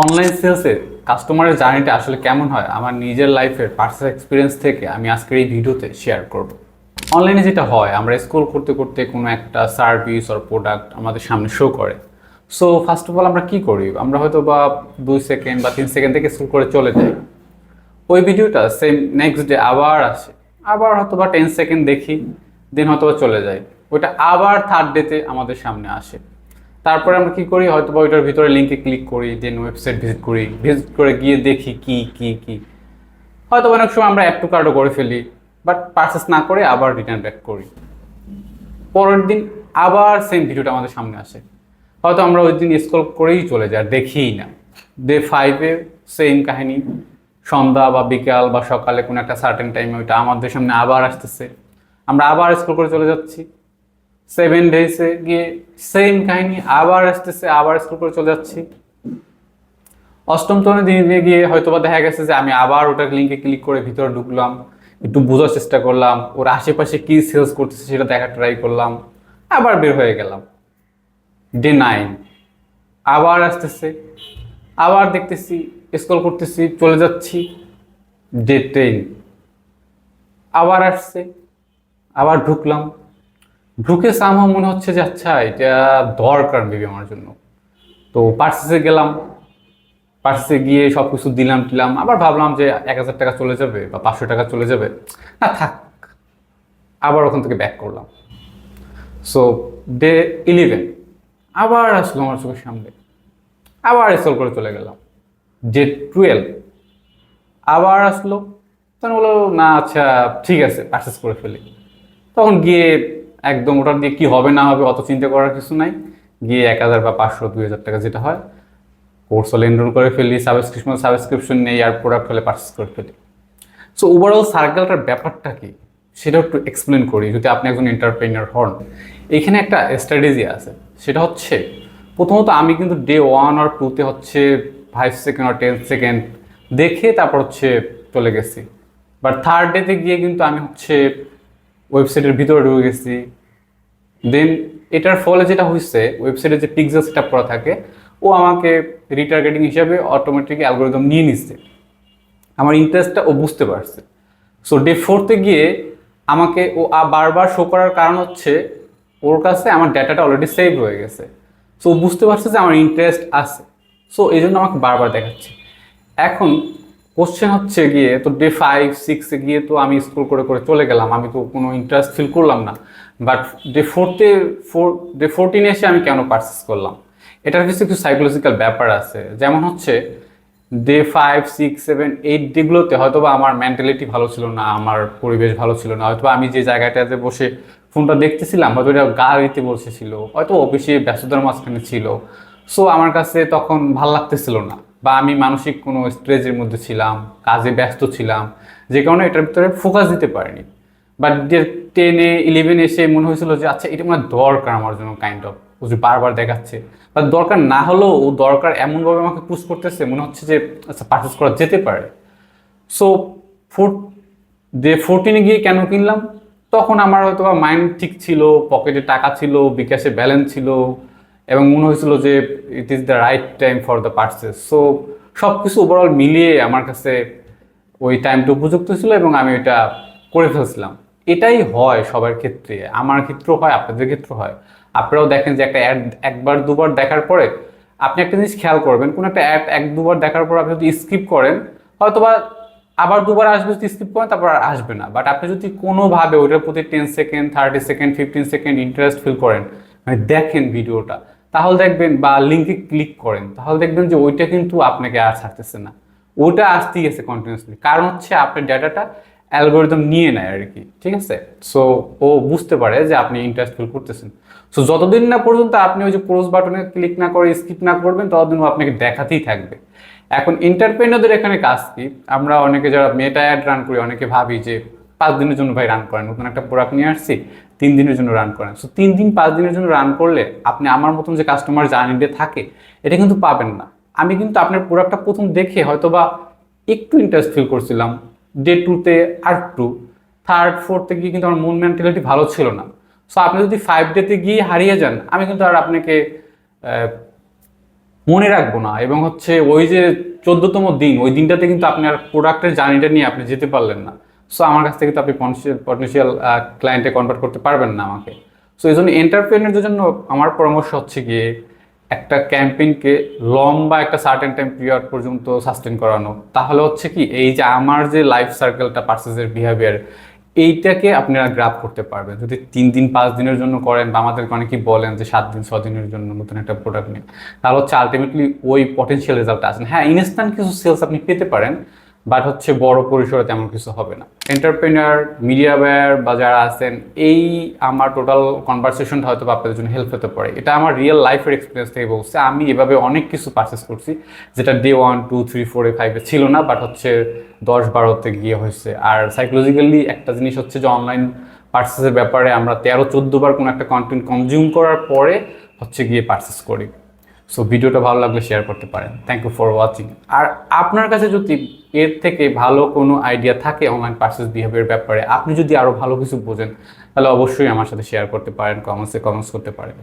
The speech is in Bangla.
অনলাইন সেলসে কাস্টমারের জার্নিটা আসলে কেমন হয়? আমার নিজের লাইফের পার্সোনাল এক্সপিরিয়েন্স থেকে আমি আজকের এই ভিডিওতে শেয়ার করব। অনলাইনে যেটা হয়, আমরা স্ক্রল করতে করতে কোনো একটা সার্ভিস অর প্রোডাক্ট আমাদের সামনে শো করে। সো ফার্স্ট অফ অল আমরা কি করি? আমরা হয়তো বা দুই সেকেন্ড বা তিন সেকেন্ড থেকে স্ক্রল করে চলে যাই। ওই ভিডিওটা সেম নেক্সট ডে আবার আসে। আবার হয়তো বা টেন সেকেন্ড দেখি দেন হয়তো বা চলে যায় ওইটা আবার থার্ড ডেতে আমাদের সামনে আসে। তারপরে আমরা কি করি? হয়তো বা ওইটার ভিতরে লিঙ্কে ক্লিক করি দেন ওয়েবসাইট ভিজিট করি ভিজিট করে গিয়ে দেখি কি কি কি। হয়তো অনেক সময় আমরা অ্যাড টু কার্ডও করে ফেলি বাট পারচেস না করে আবার রিটার্ন ব্যাক করি। পরের দিন আবার সেম ভিডিওটা আমাদের সামনে আসে। হয়তো আমরা ওই দিন স্ক্রল করেই চলে যাই দেখিই না। ডে ফাইভে সেম কাহিনী। সন্ধ্যা বা বিকাল বা সকালে কোনো একটা সার্টেন টাইমে ওইটা আমাদের সামনে আবার আসতেছে। আমরা আবার স্ক্রল করে চলে যাচ্ছি। সেভেন ডেজে গিয়ে সেম কাহিনী আবার আসতেছে, আবার স্ক্রল করে চলে যাচ্ছি। অষ্টম তনে দিনে গিয়ে হয়তো বা দেখা গেছে যে আমি আবার ওটার লিঙ্কে ক্লিক করে ভিতরে ঢুকলাম, একটু বোঝার চেষ্টা করলাম, ওর আশেপাশে কি সেলস করতেছে সেটা দেখার ট্রাই করলাম, আবার বের হয়ে গেলাম। ডে নাইন আবার আসতেছে, আবার দেখতেছি স্ক্রল করতেছি, চলে যাচ্ছি। ডে টেন আবার আসছে, আবার ঢুকলাম। ঢুকে সামহ মনে হচ্ছে যে আচ্ছা এটা দরকার মেবি আমার জন্য। তো পার্সেসে গেলাম পার্সে গিয়ে সব কিছু দিলাম টিলাম, আবার ভাবলাম যে এক হাজার টাকা চলে যাবে বা পাঁচশো টাকা চলে যাবে। না থাক, আবার ওখান থেকে ব্যাক করলাম। সো ডে ইলেভেন আবার আসলো আমার চোখের সামনে। আবার স্টল করে চলে গেলাম। ডে টুয়েলভ আবার আসলো। তখন বলল, না আচ্ছা ঠিক আছে পার্সেস করে ফেলি। তখন গিয়ে একদম ওটার দিয়ে কি হবে না হবে অত চিন্তা করার কিছু নাই। গিয়ে এক হাজার বা পাঁচশো, দুই হাজার টাকা যেটা হয় কোর্স হলে এনরোল করে ফেলি সাবস্ক্রিপশন সাবস্ক্রিপশন নেই আর প্রোডাক্ট হলে পারচেস করে ফেলি। সো ওভারঅল সার্কেলটার ব্যাপারটা কি? সেটা একটু এক্সপ্লেন করি, যদি আপনি একজন এন্টারপ্রেনার হন। এখানে একটা স্ট্র্যাটেজি আছে, সেটা হচ্ছে, প্রথমত আমি কিন্তু ডে ওয়ান আর টুতে হচ্ছে ফাইভ সেকেন্ড আর টেন সেকেন্ড দেখে তারপর হচ্ছে চলে গেছি। বাট থার্ড ডেতে গিয়ে কিন্তু আমি হচ্ছে ওয়েবসাইটের ভিতরে ঢুকে গেছি দেন এটার ফলে যেটা হচ্ছে ওয়েবসাইটে যে পিক্সেল সেট করা থাকে, ও আমাকে রিটার্গেটিং হিসাবে অটোমেটিক অ্যালগোরিদম নিয়ে নিচ্ছে আমার ইন্টারেস্টটা ও বুঝতে পারছে। সো ডে ফোরতে গিয়ে আমাকে ও বারবার শো করার কারণ হচ্ছে, ওর কাছে আমার ডাটাটা অলরেডি সেভ হয়ে গেছে। সো বুঝতে পারছে যে আমার ইন্টারেস্ট আছে। সো এই জন্য আমাকে বারবার দেখাচ্ছে। এখন কোশ্চেন হচ্ছে গিয়ে, তো ডে ফাইভ সিক্সে গিয়ে তো আমি স্কুল করে করে চলে গেলাম, আমি তো কোনো ইন্টারেস্ট ফিল করলাম না। বাট ডে ফোরতে ফোর ডে ফোরটিনে এসে আমি কেন পারচেস করলাম? এটার কিছু কিছু সাইকোলজিক্যাল ব্যাপার আছে। যেমন হচ্ছে day five six seven eight ডেগুলোতে হয়তো বা আমার মেন্টালিটি ভালো ছিল না, আমার পরিবেশ ভালো ছিল না হয়তো আমি যে জায়গাটাতে বসে ফোনটা দেখতেছিলাম, হয়তো এটা গাড়িতে বসেছিল, হয়তো অফিসে ব্যস্ততার মাঝখানে ছিল। সো আমার কাছে তখন ভালো লাগতেছিল না। বা আমি মানসিক কোনো স্ট্রেজের মধ্যে ছিলাম, কাজে ব্যস্ত ছিলাম, যে কারণে এটার ভিতরে ফোকাস দিতে পারিনি। বাট টেনে ইলেভেনে এসে মনে হয়েছিল যে আচ্ছা এটা মনে দরকার আমার জন্য কাইন্ড অফ ও যে বারবার দেখাচ্ছে। বা দরকার না হলেও ও দরকার এমনভাবে আমাকে পুশ করতেছে, মনে হচ্ছে যে আচ্ছা পারচেস করা যেতে পারে। সো ফোর ডে ফোরটিনে গিয়ে কেন কিনলাম? তখন আমার হয়তো মাইন্ড ঠিক ছিল পকেটে টাকা ছিল, বিকাশে ব্যালেন্স ছিল এবং মনে হয়েছিল যে it is the right time for the purchase so সব কিছু ওভারঅল মিলিয়ে আমার কাছে ওই টাইমটা উপযুক্ত ছিল এবং আমি ওইটা করে ফেলছিলাম। এটাই হয় সবার ক্ষেত্রে। আমার ক্ষেত্রেও হয়, আপনাদের ক্ষেত্রেও হয়। আপনারাও দেখেন যে একটা অ্যাড একবার, দুবার দেখার পরে আপনি একটা জিনিস খেয়াল করবেন, কোনো একটা অ্যাড এক, দুবার দেখার পর আপনি যদি স্কিপ করেন, হয়তোবা আবার দুবার আসবে যদি স্কিপ করেন, তারপর আর আসবে না। বাট আপনি যদি কোনোভাবে ওইটার প্রতি ten second thirty second fifteen second interest feel করেন মানে দেখেন ভিডিওটা তাহলে দেখবেন বা লিঙ্কে ক্লিক করেন, তাহলে দেখবেন যে ওইটা কিন্তু আপনাকে আর ছাড়তেছে না। ওটা আসতেই গেছে কন্টিনিউসলি কারণ হচ্ছে আপনার ডাটাটা অ্যালগোরিদম নিয়ে নেয় আর কি ঠিক আছে? সো ও বুঝতে পারে যে আপনি ইন্টারেস্ট ফিল করতেছেন। সো যতদিন না পর্যন্ত আপনি ওই যে ক্রোজ বাটনে ক্লিক না করে স্কিপ না করবেন, ততদিন ও আপনাকে দেখাতেই থাকবে। এখন এন্টারপ্রেনারদের এখানে কাজ কি? আমরা অনেকে যারা মেটা অ্যাড রান করি, অনেকে ভাবি যে পাঁচ দিনের জন্য ভাই রান করেন। নতুন একটা প্রোডাক্ট নিয়ে আসছি, তিন দিনের জন্য রান করেন। সো তিন দিন, পাঁচ দিনের জন্য রান করলে আপনি আমার মতন যে কাস্টমার জার্নিতে থাকে, এটা কিন্তু পাবেন না। আমি কিন্তু আপনার প্রোডাক্টটা প্রথম দেখে হয়তোবা একটু ইন্টারেস্ট ফিল করছিলাম। ডে টুতে আর টু থার্ড ফোর্থে গিয়ে কিন্তু আমার মন মেন্টালিটি ভালো ছিল না। সো আপনি যদি ফাইভ ডেতে গিয়ে হারিয়ে যান, আমি কিন্তু আর আপনাকে মনে রাখব না। এবং হচ্ছে ওই যে চোদ্দতম দিন, ওই দিনটাতে কিন্তু আপনার প্রোডাক্টের জার্নিটা নিয়ে আপনি যেতে পারলেন না। সো আমার কাছ থেকে তো আপনি পটেন্সিয়াল ক্লায়েন্টে কনভার্ট করতে পারবেন না আমাকে। সো এই জন্য এন্টারপ্রেনারদের জন্য আমার পরামর্শ হচ্ছে গিয়ে একটা ক্যাম্পেইনকে লম্বা একটা সার্টেন টাইম পিরিয়ড পর্যন্ত সাস্টেন করানো। তাহলে হচ্ছে কি, এই যে আমার যে লাইফ সার্কেলটা পার্সেসের বিহেভিয়ার এইটাকে আপনারা গ্রাফ করতে পারবেন। যদি তিন দিন, পাঁচ দিনের জন্য করেন বা আমাদেরকে অনেকেই বলেন যে সাত দিন, ছ দিনের জন্য নতুন একটা প্রোডাক্ট নিয়ে, তাহলে হচ্ছে আলটিমেটলি ওই পটেনশিয়াল রেজাল্ট আসেন হ্যাঁ ইনস্ট্যান্ট কিছু সেলস আপনি পেতে পারেন বাট হচ্ছে বড় পরিসরে তেমন কিছু হবে না। এন্টারপ্রেনার মিডিয়া বায়ার বা যারা আছেন, এই আমার টোটাল কনভারসেশনটা হয়তো আপনাদের জন্য হেল্প হতে পারে। এটা আমার রিয়েল লাইফের এক্সপিরিয়েন্স থেকে বলছে, আমি এভাবে অনেক কিছু পারচেস করছি, যেটা ডে ওয়ান টু থ্রি ফোরে ফাইভে ছিল না বাট হচ্ছে দশ বারোতে গিয়ে হয়েছে। আর সাইকোলজিক্যালি একটা জিনিস হচ্ছে যে অনলাইন পার্চেসের ব্যাপারে আমরা তেরো, চোদ্দ বার কোনো একটা কন্টেন্ট কনজিউম করার পরে হচ্ছে গিয়ে পার্চেস করি। সো ভিডিওটা ভালো লাগলে শেয়ার করতে পারেন। থ্যাংক ইউ ফর ওয়াচিং আর আপনার কাছে যদি এর থেকে ভালো কোনো আইডিয়া থাকে অনলাইন পার্সেস বিহেভিয়ার ব্যাপারে, আপনি যদি আরও ভালো কিছু বোঝেন, তাহলে অবশ্যই আমার সাথে শেয়ার করতে পারেন কমেন্টসে কমেন্টস করতে পারেন।